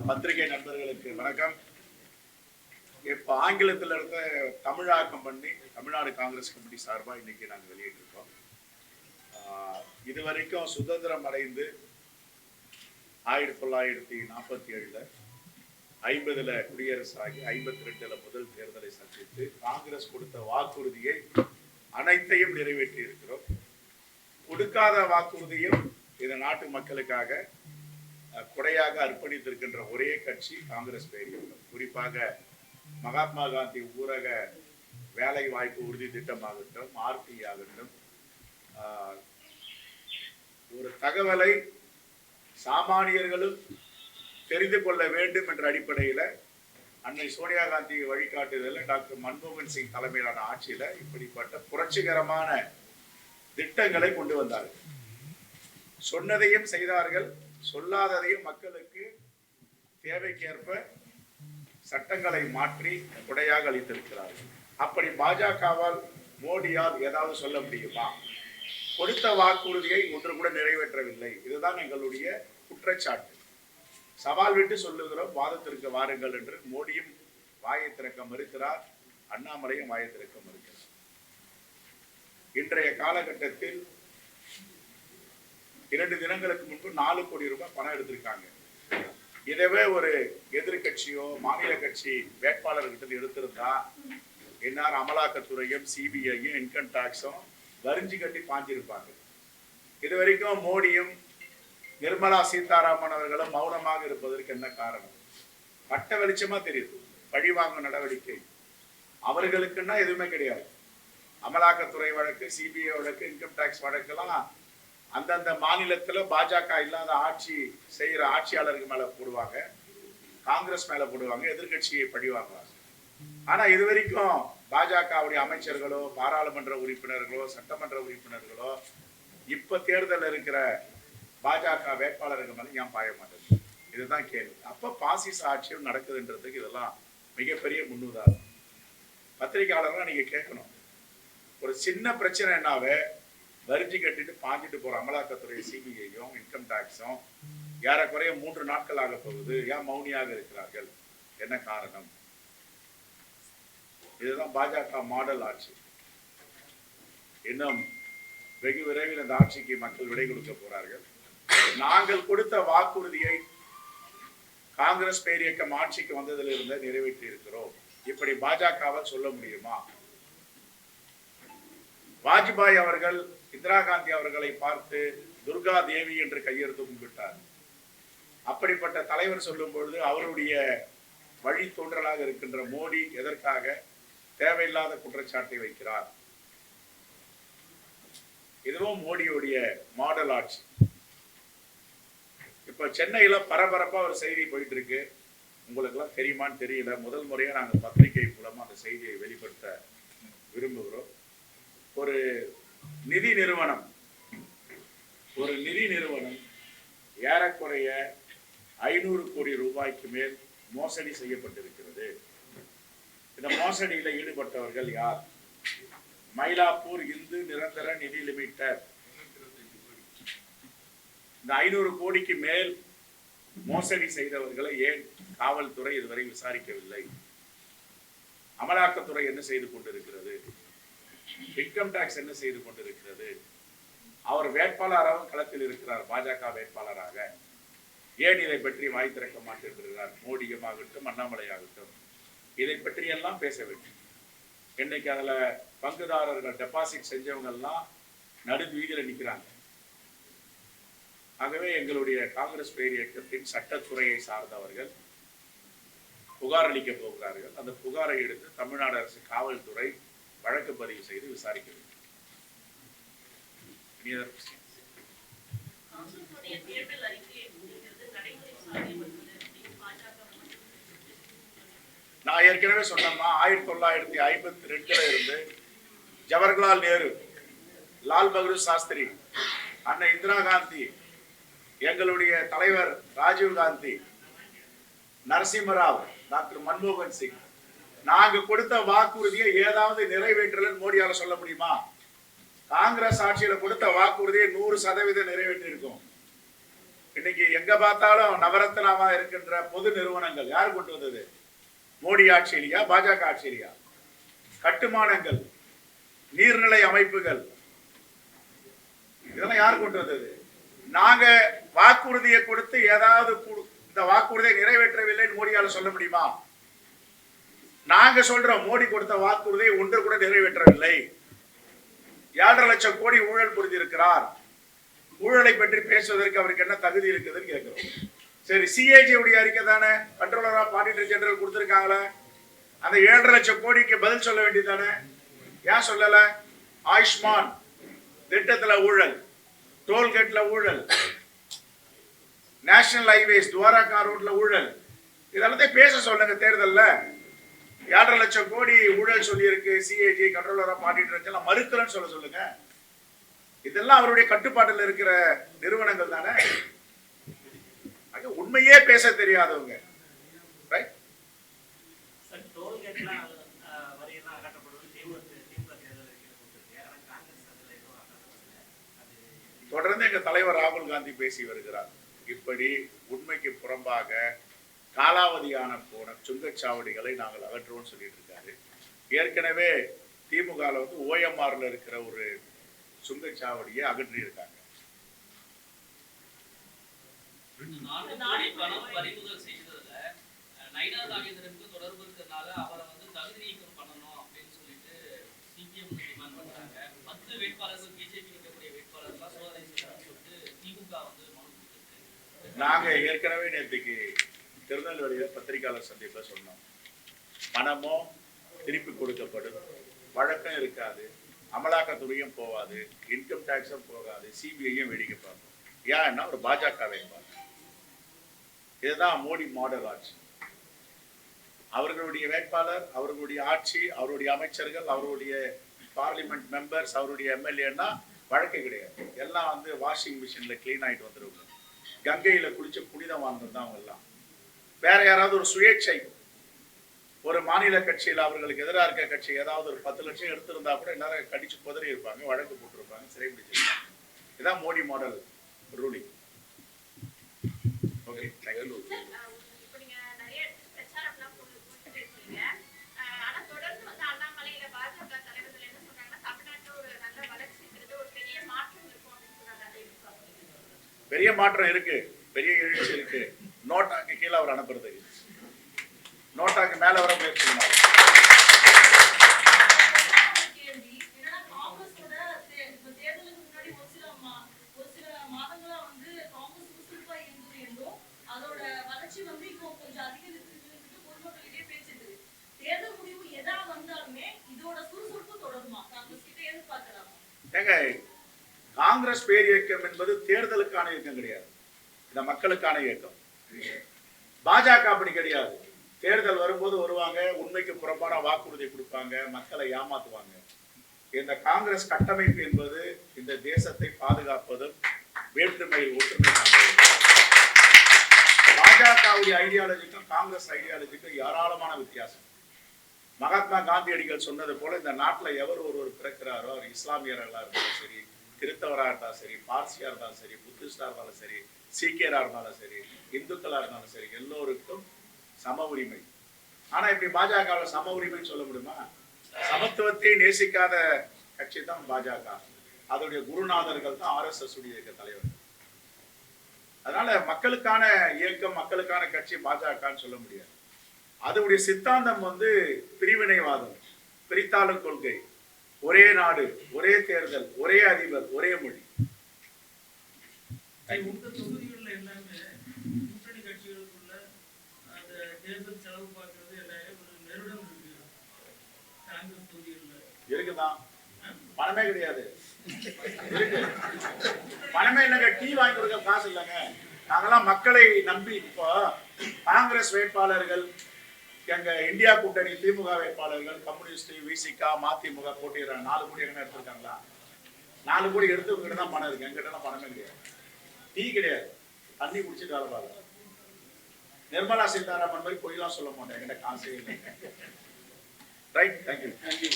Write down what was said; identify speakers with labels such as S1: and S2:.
S1: பத்திரிகை நண்பர்களுக்கு வணக்கம். இப்போ ஆங்கிலத்தில் இருந்த தமிழாக்கம் பண்ணி தமிழ்நாடு காங்கிரஸ் கமிட்டி சார்பாக இன்னைக்கு நாங்கள் வெளியிட்டிருக்கோம். ஆஹ், இதுவரைக்கும் சுதந்திரம் அடைந்து ஆயிரத்தி தொள்ளாயிரத்தி நாற்பத்தி ஏழுல ஐம்பதுல குடியரசு ஆகி ஐம்பத்தி ரெண்டுல முதல் தேர்தலை சந்தித்து காங்கிரஸ் கொடுத்த வாக்குறுதியை அனைத்தையும் நிறைவேற்றி இருக்கிறோம் கொடுக்காத வாக்குறுதியும் இந்த நாட்டு மக்களுக்காக கொடையாக அர்ப்பணித்திருக்கின்ற ஒரே கட்சி காங்கிரஸ் பேரியக்கம் குறிப்பாக மகாத்மா காந்தி ஊரக வேலை வாய்ப்பு உறுதி திட்டமாகட்டும் ஆர்டி ஆகட்டும் ஆஹ், ஒரு தகவலை சாமானியர்களும் தெரிந்து கொள்ள வேண்டும் என்ற அடிப்படையில் அன்னை சோனியா காந்தி வழிகாட்டுதலில் டாக்டர் மன்மோகன் சிங் தலைமையிலான ஆட்சியில இப்படிப்பட்ட புரட்சிகரமான திட்டங்களை கொண்டு வந்தார்கள். சொன்னதையும் செய்தார்கள். சொல்லாததையும் மக்களுக்கு தேவைக்கேற்ப சட்டங்களை மாற்றி கொடையாக அளித்திருக்கிறார்கள். அப்படி பாஜகவால் மோடியால் ஏதாவது சொல்ல முடியுமா? கொடுத்த வாக்குறுதியை ஒன்று கூட நிறைவேற்றவில்லை. இதுதான் எங்களுடைய குற்றச்சாட்டு. சவால் விட்டு சொல்லுகிறோம் வாதத்திற்கு வாருங்கள் என்று மோடியும் வாயை திறக்க மறுக்கிறார் அண்ணாமலையும் வாயை திறக்க மறுக்கிறார். இன்றைய காலகட்டத்தில் இரண்டு தினங்களுக்கு முன்பு நாலு கோடி ரூபாய் பணம் எடுத்திருக்காங்க. இதவே ஒரு எதிர்கட்சியோ மாநில கட்சி வேட்பாளர்கிட்ட எடுத்திருந்தா என்ஆர் அமலாக்கத்துறையும் சிபிஐயும் இன்கம் டாக்ஸும் வரிஞ்சு கட்டி பாஞ்சிருப்பாங்க. இது வரைக்கும் மோடியும் நிர்மலா சீதாராமன் அவர்களும் மௌனமாக இருப்பதற்கு என்ன காரணம்? பட்ட வெளிச்சமா தெரியுது. பழிவாங்கும் நடவடிக்கை. அவர்களுக்குன்னா எதுவுமே கிடையாது. அமலாக்கத்துறை வழக்கு சிபிஐ வழக்கு இன்கம் டாக்ஸ் வழக்கெல்லாம் அந்தந்த மாநிலத்துல பாஜக இல்லாத ஆட்சி செய்யற ஆட்சியாளருக்கு மேல போடுவாங்க. காங்கிரஸ் மேல போடுவாங்க எதிர்க்கட்சியை பழிவாங்குவாங்க ஆனா இது வரைக்கும் பாஜகவுடைய அமைச்சர்களோ பாராளுமன்ற உறுப்பினர்களோ சட்டமன்ற உறுப்பினர்களோ இப்ப தேர்தல் இருக்கிற பாஜக வேட்பாளர்கள் மேலே ஏன் பாய மாட்டேங்குது? இதுதான் கேள்வி. அப்ப பாசிச ஆட்சியும் நடக்குதுன்றதுக்கு இதெல்லாம் மிகப்பெரிய முன்னுதாரணம். பத்திரிகையாளர்கள் நீங்க கேட்கணும். ஒரு சின்ன பிரச்சனை என்னாவே வரிஞ்சு கட்டிட்டு பாஞ்சிட்டு போற அமலாக்கத்துறை சிபிஐயும் இன்கம் டாக்ஸும் ஏறக்குறைய மூன்று நாட்கள் ஆக போகுது. ஏன் மௌனியாக இருக்கிறார்கள்? என்ன காரணம்? இதுதான் பாஜக மாடல் ஆட்சி. இன்னும் வெகு விரைவில் இந்த ஆட்சிக்கு மக்கள் விடை கொடுக்க போறார்கள். நாங்கள் கொடுத்த வாக்குறுதியை காங்கிரஸ் பேரியக்கம் ஆட்சிக்கு வந்ததிலிருந்து நிறைவேற்றி இருக்கிறோம். இப்படி பாஜகவால் சொல்ல முடியுமா? வாஜ்பாய் அவர்கள் இந்திரா காந்தி அவர்களை பார்த்து துர்கா தேவி என்று கையெழுத்து கும்பிட்டார். அப்படிப்பட்ட தலைவர் சொல்லும் பொழுது அவருடைய வழித்தோன்றலாக இருக்கின்ற மோடி எதற்காக தேவையில்லாத குற்றச்சாட்டை வைக்கிறார். இதுவும் மோடியுடைய மாடல் ஆட்சி. இப்ப சென்னையில பரபரப்பா ஒரு செய்தி போயிட்டு இருக்கு உங்களுக்கு எல்லாம் தெரியுமான்னு தெரியல. முதல் முறையா நாங்க பத்திரிகை மூலமா அந்த செய்தியை வெளிப்படுத்த விரும்புகிறோம். ஒரு நிதி நிறுவனம். ஒரு நிதி நிறுவனம் ஏறக்குறைய ஐநூறு கோடி ரூபாய்க்கு மேல் மோசடி செய்யப்பட்டிருக்கிறது. இந்த மோசடியில ஈடுபட்டவர்கள் யார்? மயிலாப்பூர் இந்து நிரந்தர நிதி லிமிடெட் இந்த ஐநூறு கோடிக்கு மேல் மோசடி செய்தவர்களை ஏன் காவல்துறை இதுவரை விசாரிக்கவில்லை? அமலாக்கத்துறை என்ன செய்து கொண்டிருக்கிறது? இன்கம் டாக்ஸ் என்ன செய்து கொண்டிருக்கிறது? அவர் வேட்பாளராகவும் களத்தில் இருக்கிறார் பாஜக வேட்பாளராக. ஏன் இதை பற்றி வாய் திறக்க மாட்டேங்கிறார் மோடியமாகட்டும் ஆகட்டும் அண்ணாமலை ஆகட்டும் இதை பற்றி எல்லாம் பேச வேண்டும். இன்னைக்கு அதுல பங்குதாரர்கள் டெபாசிட் செஞ்சவங்க எல்லாம் நடு வீதியில நிக்கிறாங்க. ஆகவே எங்களுடைய காங்கிரஸ் பேர் இயக்கத்தின் சட்டத்துறையை சார்ந்தவர்கள் புகார் அளிக்க போகிறார்கள். அந்த புகாரை எடுத்து தமிழ்நாடு அரசு காவல்துறை வழக்கு பதிவு செய்து விசாரிக்க வேண்டும். நான் ஏற்கனவே சொன்னேம்மா ஆயிரத்தி தொள்ளாயிரத்தி ஐம்பத்தி ரெண்டுல இருந்து ஜவஹர்லால் நேரு லால் பகதூர் சாஸ்திரி அன்னை இந்திரா காந்தி எங்களுடைய தலைவர் ராஜீவ் காந்தி நரசிம்மராவ் டாக்டர் மன்மோகன் சிங் நாங்க கொடுத்த வாக்குறுதியை ஏதாவது நிறைவேற்றலன்னு மோடியால சொல்ல முடியுமா? காங்கிரஸ் ஆட்சியில கொடுத்த வாக்குறுதியை நூறு சதவீதம் நிறைவேற்றி இருக்கோம் இன்னைக்கு எங்க பார்த்தாலும் நவரத்னாவா இருக்கின்ற பொது நிறுவனங்கள் யார் கொண்டு வந்தது? மோடி ஆட்சியிலையா பாஜக ஆட்சியிலையா? கட்டுமானங்கள் நீர்நிலை அமைப்புகள் இதெல்லாம் யார் கொண்டு வந்தது? நாங்க வாக்குறுதியை கொடுத்து ஏதாவது இந்த வாக்குறுதியை நிறைவேற்றவில்லைன்னு மோடியால சொல்ல முடியுமா? நாங்க சொல்றோம் மோடி கொடுத்த வாக்குறுதியை ஒன்று கூட நிறைவேற்றவில்லை. ஏழரை லட்சம் கோடி ஊழல் புரிந்திருக்கிறார் ஊழலை பற்றி பேசுவதற்கு அவருக்கு என்ன தகுதி இருக்குதுன்னு கேட்கிறோம். சரி சிஏஜி உடைய அறிக்கை தானே? கண்ட்ரோலர் ஆஃப் ஆடிட்டர் ஜெனரல் கொடுத்துருக்காங்களே. அந்த ஏழரை லட்சம் கோடிக்கு பதில் சொல்ல வேண்டியதானே ஏன் சொல்லல? ஆயுஷ்மான் திட்டத்துல ஊழல் டோல்கேட்ல ஊழல் நேஷனல் ஹைவேஸ் துவாரகா ரோட்ல ஊழல். இதெல்லாத்தையும் பேச சொல்லுங்க தேர்தல்ல. ஏழரை லட்சம் கோடி ஊழல் சொல்லியிருக்கு சிஏஜி கண்ட்ரோலர் ஆஃப் ஆடிட்டர் எல்லாம் மறுக்கலன்னு சொல்ல சொல்லுங்க. இதெல்லாம் அவருடைய கட்டுப்பாட்டில் இருக்கிற நிறுவனங்கள் தானே? உண்மையே பேச தெரியாதவங்க. ரைட் தொடர்ந்து எங்க தலைவர் ராகுல் காந்தி பேசி வருகிறார். இப்படி உண்மைக்கு புறம்பாக காலாவதியான போன சுங்கச்சாவடிகளை நாங்கள் அகற்றுவோம்னு சொல்லிட்டு இருக்காரு ஏற்கனவே திமுகல வந்து ஓஎம்ஆர்ல இருக்கிற ஒரு சுங்கச்சாவடியை அகற்றி இருக்காங்க
S2: நான்கு கோடி பணம் பறிமுதல் செய்ததுல அஹ், நயினா நாகேந்திரனுக்கு தொடர்பு இருக்கிறதுனால அவரை வந்து தகுதி நீக்கம் பண்ணணும் அப்படின்னு சொல்லிட்டு சிபிஎம் டிமாண்ட் பண்றாங்க. பத்து வேட்பாளர்கள் பிஜேபி நிற்கக்கூடிய வேட்பாளர்கள்லாம் சோதனை செய்யணும்னு சொல்லிட்டு திமுக வந்து மனு கொடுத்திருக்கு.
S1: நாங்க ஏற்கனவே நேற்றுக்கு திருநெல்வேலியில் பத்திரிகையாளர் சந்திப்பில் சொன்னோம். பணமோ திருப்பி கொடுக்கப்படும். வழக்கம் இருக்காது. அமலாக்கத்துறையும் போகாது. இன்கம் டேக்ஸும் போகாது. சிபிஐயும் வேடிக்கை பார்ப்போம். ஏன்னா ஒரு பாஜக வேட்பாளர் இதுதான் மோடி மாடல் ஆட்சி. அவர்களுடைய வேட்பாளர் அவர்களுடைய ஆட்சி அவருடைய அமைச்சர்கள் அவருடைய பார்லிமெண்ட் மெம்பர்ஸ் அவருடைய எம்எல்ஏன்னா வழக்கே கிடையாது. எல்லாம் வந்து வாஷிங் மிஷின்ல க்ளீன் ஆயிட்டு வந்துருவாங்க. கங்கையில குளிச்ச புனிதம் வாழ்ந்தது தான் அவங்க எல்லாம் வேற யாராவது ஒரு சுயேட்சை ஒரு மாநில கட்சியில் அவர்களுக்கு எதிராக இருக்க கட்சி ஏதாவது ஒரு பத்து லட்சம் எடுத்திருந்தா கூட எல்லாரும் கடிச்சு குதறி இருப்பாங்க வழக்கு போட்டிருப்பாங்க சிறை பிடிச்சிருப்பாங்க இதான் மோடி மாடல் ரூலிங் ஓகே
S3: பெரிய மாற்றம்
S1: இருக்கு பெரிய எழுச்சி இருக்கு. அனுப்புறது நோட்டாக்கு மேல வர முயற்சி
S4: காங்கிரஸ்
S1: ஏங்க காங்கிரஸ் பேர் இயக்கம் என்பது தேர்தலுக்கான இயக்கம் கிடையாது. இந்த மக்களுக்கான இயக்கம். பாஜக அப்படி கிடையாது. தேர்தல் வரும்போது வருவாங்க உண்மைக்கு புறம்பான வாக்குறுதி கொடுப்பாங்க மக்களை ஏமாத்துவாங்க. இந்த காங்கிரஸ் கட்டமைப்பு என்பது இந்த தேசத்தை பாதுகாப்பதும் வேற்றுமை ஒற்றுமை பாஜகவுடைய ஐடியாலஜிக்கும் காங்கிரஸ் ஐடியாலஜிக்கும் ஏராளமான வித்தியாசம். மகாத்மா காந்தியடிகள் சொன்னது போல இந்த நாட்டில் எவர் ஒருவர் பிறக்கிறாரோ அவர் இஸ்லாமியர்களாக இருந்தாலும் சரி கிறிஸ்தவரா இருந்தாலும் சரி பார்சியாக இருந்தாலும் சரி புத்திஸ்டா இருந்தாலும் சரி சீக்கியரா இருந்தாலும் சரி இந்துக்களா இருந்தாலும் சரி எல்லோருக்கும் சம உரிமை. ஆனா இப்படி பாஜகவில் சம உரிமைன்னு சொல்ல முடியுமா? சமத்துவத்தை நேசிக்காத கட்சி தான் பாஜக. அதோடைய குருநாதர்கள் தான் ஆர்எஸ்எஸ் உடைய இயக்க தலைவர். அதனால மக்களுக்கான இயக்கம் மக்களுக்கான கட்சி பாஜகன்னு சொல்ல முடியாது. அதனுடைய சித்தாந்தம் வந்து பிரிவினைவாதம் பிரித்தாளும் கொள்கை. ஒரே நாடு ஒரே தேர்தல் ஒரே அதிபர் ஒரே மொழி.
S5: உங்க தொகுதிகள்ல எல்லாமே கூட்டணி கட்சிகளுக்குள்ள அந்த தேர்தல் செலவு பார்க்கறது எல்லாமே ஒரு நெருடம் இருக்கு காங்கிரஸ் தொகுதிகள்ல.
S1: இருக்குதான். பணமே கிடையாது. பணமே இல்லைங்க டீ வாங்கி கொடுக்க காசு இல்லைங்க. நாங்கெல்லாம் மக்களை நம்பி இப்போ காங்கிரஸ் வேட்பாளர்கள் எங்க இந்தியா கூட்டணி திமுக வேட்பாளர்கள் கம்யூனிஸ்ட் விசிகா மதிமுக போட்டிடுறாங்க நாலு கோடி எங்க எடுத்திருக்காங்களா? நாலு கோடி எடுத்தவங்க தான் பணம் இருக்கு. எங்கிட்ட பணமே கிடையாது. டீ கிடையாது. தண்ணி குடிச்சிட்டு வேலை பாருங்க நிர்மலா சீதாராமன் மாதிரி பொய்லாம் சொல்ல மாட்டேன். எங்கிட்ட காசு இல்லை. Right thank you thank you